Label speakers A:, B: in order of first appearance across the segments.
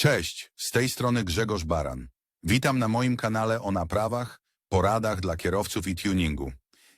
A: Cześć, z tej strony Grzegorz Baran. Witam na moim kanale o naprawach, poradach dla kierowców i tuningu.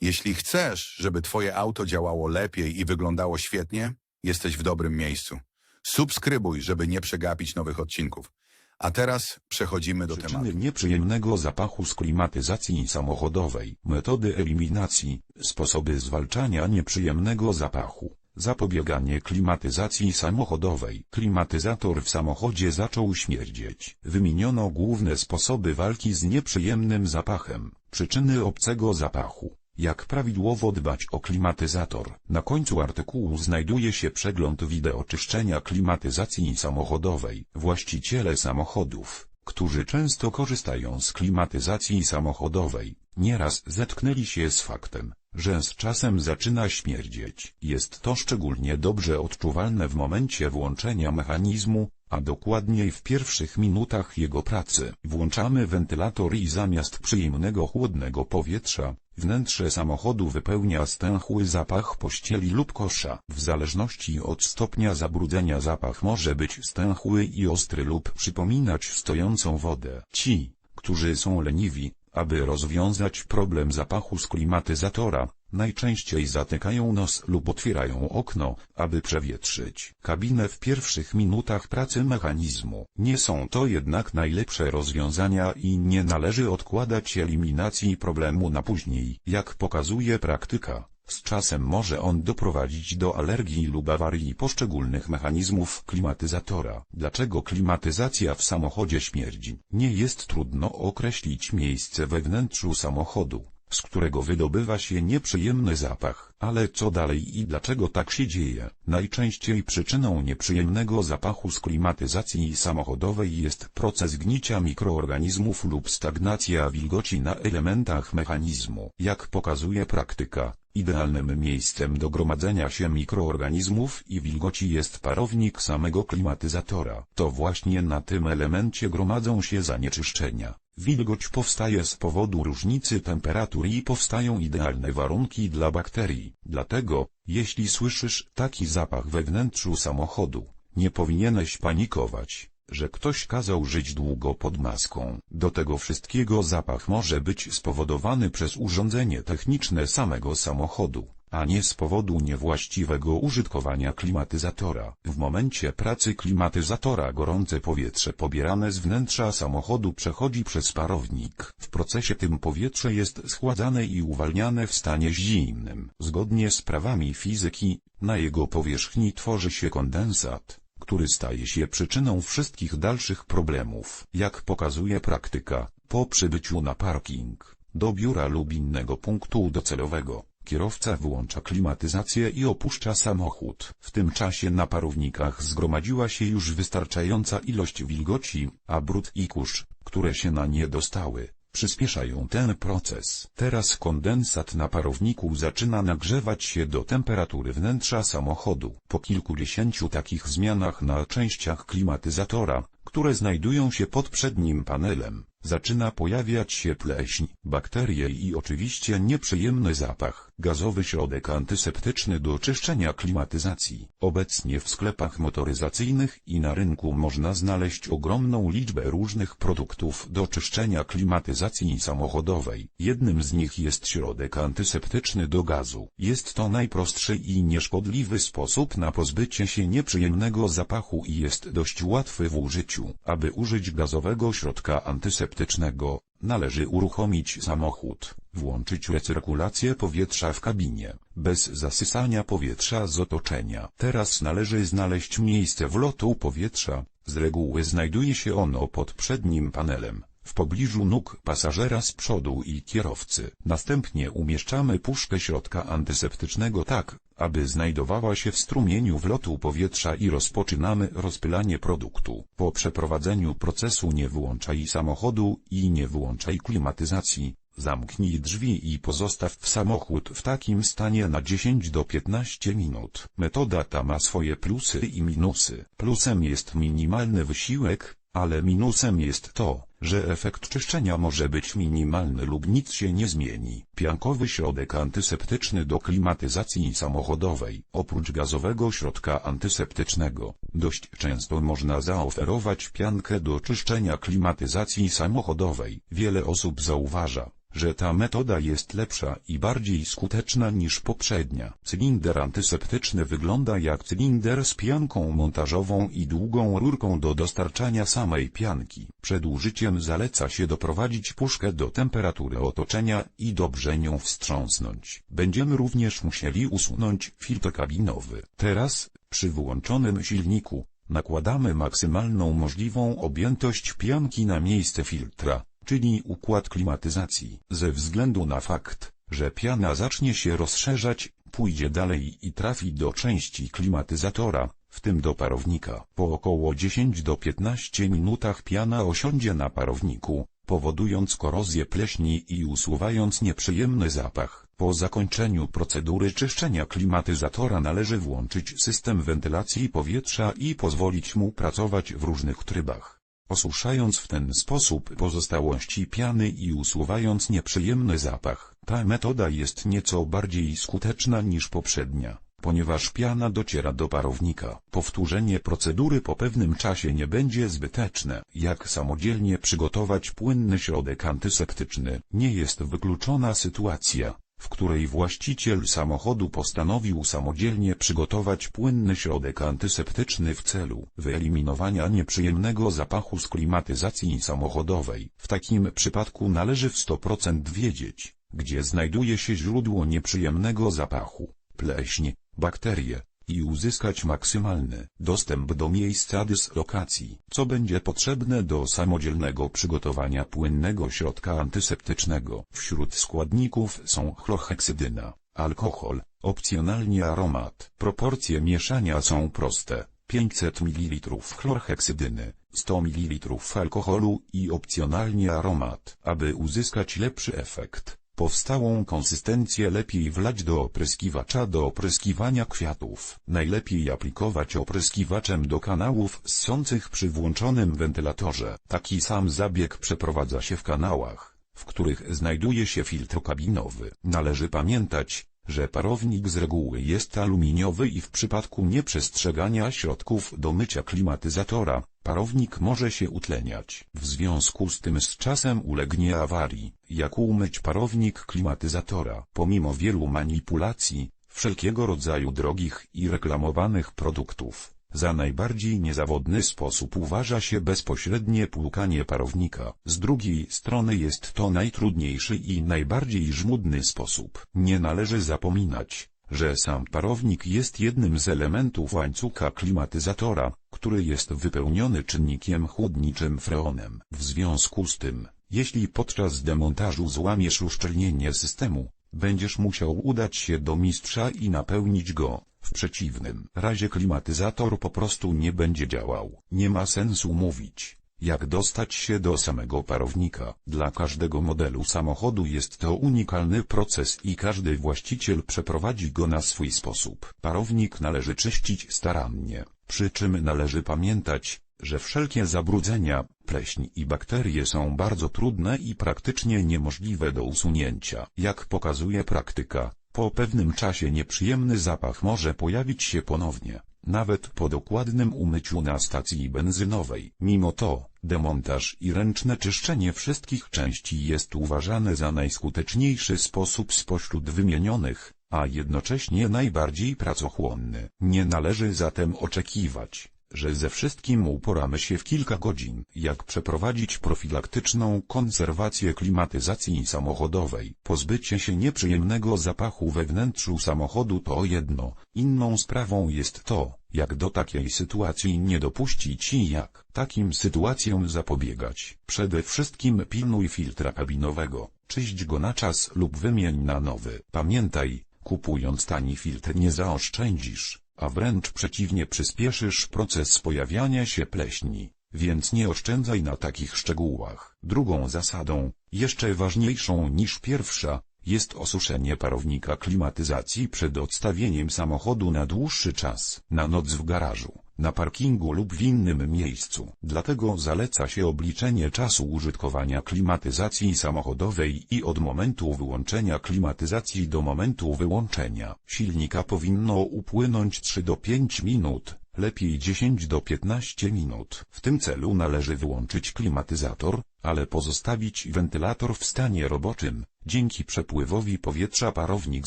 A: Jeśli chcesz, żeby Twoje auto działało lepiej i wyglądało świetnie, jesteś w dobrym miejscu. Subskrybuj, żeby nie przegapić nowych odcinków. A teraz przechodzimy do tematu.
B: Przyczyny nieprzyjemnego zapachu z klimatyzacji samochodowej, metody eliminacji, sposoby zwalczania nieprzyjemnego zapachu, zapobieganie klimatyzacji samochodowej. Klimatyzator w samochodzie zaczął śmierdzieć. Wymieniono główne sposoby walki z nieprzyjemnym zapachem, przyczyny obcego zapachu. Jak prawidłowo dbać o klimatyzator? Na końcu artykułu znajduje się przegląd wideo czyszczenia klimatyzacji samochodowej. Właściciele samochodów, którzy często korzystają z klimatyzacji samochodowej, nieraz zetknęli się z faktem, że z czasem zaczyna śmierdzieć. Jest to szczególnie dobrze odczuwalne w momencie włączenia mechanizmu, a dokładniej w pierwszych minutach jego pracy. Włączamy wentylator i zamiast przyjemnego chłodnego powietrza, wnętrze samochodu wypełnia stęchły zapach pościeli lub kosza. W zależności od stopnia zabrudzenia zapach może być stęchły i ostry lub przypominać stojącą wodę. Ci, którzy są leniwi, aby rozwiązać problem zapachu z klimatyzatora, najczęściej zatykają nos lub otwierają okno, aby przewietrzyć kabinę w pierwszych minutach pracy mechanizmu. Nie są to jednak najlepsze rozwiązania i nie należy odkładać eliminacji problemu na później. Jak pokazuje praktyka, z czasem może on doprowadzić do alergii lub awarii poszczególnych mechanizmów klimatyzatora. Dlaczego klimatyzacja w samochodzie śmierdzi? Nie jest trudno określić miejsce we wnętrzu samochodu, z którego wydobywa się nieprzyjemny zapach. Ale co dalej i dlaczego tak się dzieje? Najczęściej przyczyną nieprzyjemnego zapachu z klimatyzacji samochodowej jest proces gnicia mikroorganizmów lub stagnacja wilgoci na elementach mechanizmu. Jak pokazuje praktyka, Idealnym miejscem do gromadzenia się mikroorganizmów i wilgoci jest parownik samego klimatyzatora. To właśnie na tym elemencie gromadzą się zanieczyszczenia. Wilgoć powstaje z powodu różnicy temperatury i powstają idealne warunki dla bakterii. Dlatego, jeśli słyszysz taki zapach we wnętrzu samochodu, nie powinieneś panikować że ktoś kazał żyć długo pod maską. Do tego wszystkiego zapach może być spowodowany przez urządzenie techniczne samego samochodu, a nie z powodu niewłaściwego użytkowania klimatyzatora. W momencie pracy klimatyzatora gorące powietrze pobierane z wnętrza samochodu przechodzi przez parownik. W procesie tym powietrze jest schładzane i uwalniane w stanie zimnym. Zgodnie z prawami fizyki, na jego powierzchni tworzy się kondensat który staje się przyczyną wszystkich dalszych problemów. Jak pokazuje praktyka, po przybyciu na parking, do biura lub innego punktu docelowego, kierowca wyłącza klimatyzację i opuszcza samochód. W tym czasie na parownikach zgromadziła się już wystarczająca ilość wilgoci, a brud i kurz, które się na nie dostały, przyspieszają ten proces. Teraz kondensat na parowniku zaczyna nagrzewać się do temperatury wnętrza samochodu. Po kilkudziesięciu takich zmianach na częściach klimatyzatora, które znajdują się pod przednim panelem, zaczyna pojawiać się pleśń, bakterie i oczywiście nieprzyjemny zapach. Gazowy środek antyseptyczny do czyszczenia klimatyzacji. Obecnie w sklepach motoryzacyjnych i na rynku można znaleźć ogromną liczbę różnych produktów do czyszczenia klimatyzacji samochodowej. Jednym z nich jest środek antyseptyczny do gazu. Jest to najprostszy i nieszkodliwy sposób na pozbycie się nieprzyjemnego zapachu i jest dość łatwy w użyciu. Aby użyć gazowego środka antyseptycznego, należy uruchomić samochód, włączyć recyrkulację powietrza w kabinie, bez zasysania powietrza z otoczenia. Teraz należy znaleźć miejsce wlotu powietrza, z reguły znajduje się ono pod przednim panelem, w pobliżu nóg pasażera z przodu i kierowcy. Następnie umieszczamy puszkę środka antyseptycznego tak, aby znajdowała się w strumieniu wlotu powietrza i rozpoczynamy rozpylanie produktu. Po przeprowadzeniu procesu nie wyłączaj samochodu i nie wyłączaj klimatyzacji. Zamknij drzwi i pozostaw samochód w takim stanie na 10 do 15 minut. Metoda ta ma swoje plusy i minusy. Plusem jest minimalny wysiłek, ale minusem jest to, że efekt czyszczenia może być minimalny lub nic się nie zmieni. Piankowy środek antyseptyczny do klimatyzacji samochodowej. Oprócz gazowego środka antyseptycznego, dość często można zaoferować piankę do czyszczenia klimatyzacji samochodowej. Wiele osób zauważa, że ta metoda jest lepsza i bardziej skuteczna niż poprzednia. Cylinder antyseptyczny wygląda jak cylinder z pianką montażową i długą rurką do dostarczania samej pianki. Przed użyciem zaleca się doprowadzić puszkę do temperatury otoczenia i dobrze nią wstrząsnąć. Będziemy również musieli usunąć filtr kabinowy. Teraz, przy wyłączonym silniku, nakładamy maksymalną możliwą objętość pianki na miejsce filtra czyli układ klimatyzacji. Ze względu na fakt, że piana zacznie się rozszerzać, pójdzie dalej i trafi do części klimatyzatora, w tym do parownika. Po około 10 do 15 minutach piana osiądzie na parowniku, powodując korozję pleśni i usuwając nieprzyjemny zapach. Po zakończeniu procedury czyszczenia klimatyzatora należy włączyć system wentylacji powietrza i pozwolić mu pracować w różnych trybach osuszając w ten sposób pozostałości piany i usuwając nieprzyjemny zapach. Ta metoda jest nieco bardziej skuteczna niż poprzednia, ponieważ piana dociera do parownika. Powtórzenie procedury po pewnym czasie nie będzie zbyteczne. Jak samodzielnie przygotować płynny środek antyseptyczny? Nie jest wykluczona sytuacja, w której właściciel samochodu postanowił samodzielnie przygotować płynny środek antyseptyczny w celu wyeliminowania nieprzyjemnego zapachu z klimatyzacji samochodowej. W takim przypadku należy w 100% wiedzieć, gdzie znajduje się źródło nieprzyjemnego zapachu, pleśń, bakterie, i uzyskać maksymalny dostęp do miejsca dyslokacji, co będzie potrzebne do samodzielnego przygotowania płynnego środka antyseptycznego. Wśród składników są chlorheksydyna, alkohol, opcjonalnie aromat. Proporcje mieszania są proste. 500 ml chlorheksydyny, 100 ml alkoholu i opcjonalnie aromat. Aby uzyskać lepszy efekt, Powstałą konsystencję lepiej wlać do opryskiwacza do opryskiwania kwiatów. Najlepiej aplikować opryskiwaczem do kanałów ssących przy włączonym wentylatorze. Taki sam zabieg przeprowadza się w kanałach, w których znajduje się filtr kabinowy. Należy pamiętać, że parownik z reguły jest aluminiowy i w przypadku nieprzestrzegania środków do mycia klimatyzatora, parownik może się utleniać. W związku z tym z czasem ulegnie awarii. Jak umyć parownik klimatyzatora? Pomimo wielu manipulacji, wszelkiego rodzaju drogich i reklamowanych produktów, za najbardziej niezawodny sposób uważa się bezpośrednie płukanie parownika. Z drugiej strony jest to najtrudniejszy i najbardziej żmudny sposób. Nie należy zapominać, że sam parownik jest jednym z elementów łańcucha klimatyzatora, który jest wypełniony czynnikiem chłodniczym freonem. W związku z tym, jeśli podczas demontażu złamiesz uszczelnienie systemu, będziesz musiał udać się do mistrza i napełnić go. W przeciwnym razie klimatyzator po prostu nie będzie działał. Nie ma sensu mówić, jak dostać się do samego parownika. Dla każdego modelu samochodu jest to unikalny proces i każdy właściciel przeprowadzi go na swój sposób. Parownik należy czyścić starannie, przy czym należy pamiętać, że wszelkie zabrudzenia, pleśń i bakterie są bardzo trudne i praktycznie niemożliwe do usunięcia. Jak pokazuje praktyka, po pewnym czasie nieprzyjemny zapach może pojawić się ponownie, nawet po dokładnym umyciu na stacji benzynowej. Mimo to, demontaż i ręczne czyszczenie wszystkich części jest uważane za najskuteczniejszy sposób spośród wymienionych, a jednocześnie najbardziej pracochłonny. Nie należy zatem oczekiwać, że ze wszystkim uporamy się w kilka godzin. Jak przeprowadzić profilaktyczną konserwację klimatyzacji samochodowej? Pozbycie się nieprzyjemnego zapachu we wnętrzu samochodu to jedno, inną sprawą jest to, jak do takiej sytuacji nie dopuścić i jak takim sytuacjom zapobiegać. Przede wszystkim pilnuj filtra kabinowego, czyść go na czas lub wymień na nowy. Pamiętaj, kupując tani filtr nie zaoszczędzisz a wręcz przeciwnie przyspieszysz proces pojawiania się pleśni, więc nie oszczędzaj na takich szczegółach. Drugą zasadą, jeszcze ważniejszą niż pierwsza, jest osuszenie parownika klimatyzacji przed odstawieniem samochodu na dłuższy czas. Na noc w garażu, na parkingu lub w innym miejscu. Dlatego zaleca się obliczenie czasu użytkowania klimatyzacji samochodowej i od momentu wyłączenia klimatyzacji do momentu wyłączenia silnika powinno upłynąć 3 do 5 minut, lepiej 10 do 15 minut. W tym celu należy wyłączyć klimatyzator, ale pozostawić wentylator w stanie roboczym. Dzięki przepływowi powietrza parownik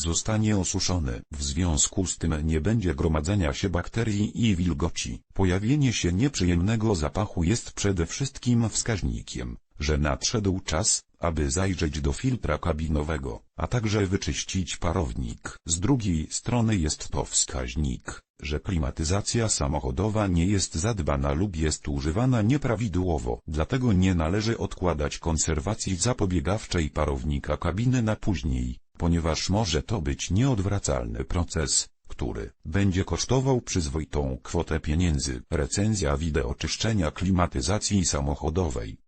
B: zostanie osuszony. W związku z tym nie będzie gromadzenia się bakterii i wilgoci. Pojawienie się nieprzyjemnego zapachu jest przede wszystkim wskaźnikiem, że nadszedł czas, aby zajrzeć do filtra kabinowego, a także wyczyścić parownik. Z drugiej strony jest to wskaźnik, że klimatyzacja samochodowa nie jest zadbana lub jest używana nieprawidłowo. Dlatego nie należy odkładać konserwacji zapobiegawczej parownika kabiny na później, ponieważ może to być nieodwracalny proces, który będzie kosztował przyzwoitą kwotę pieniędzy. Recenzja wideo czyszczenia klimatyzacji samochodowej.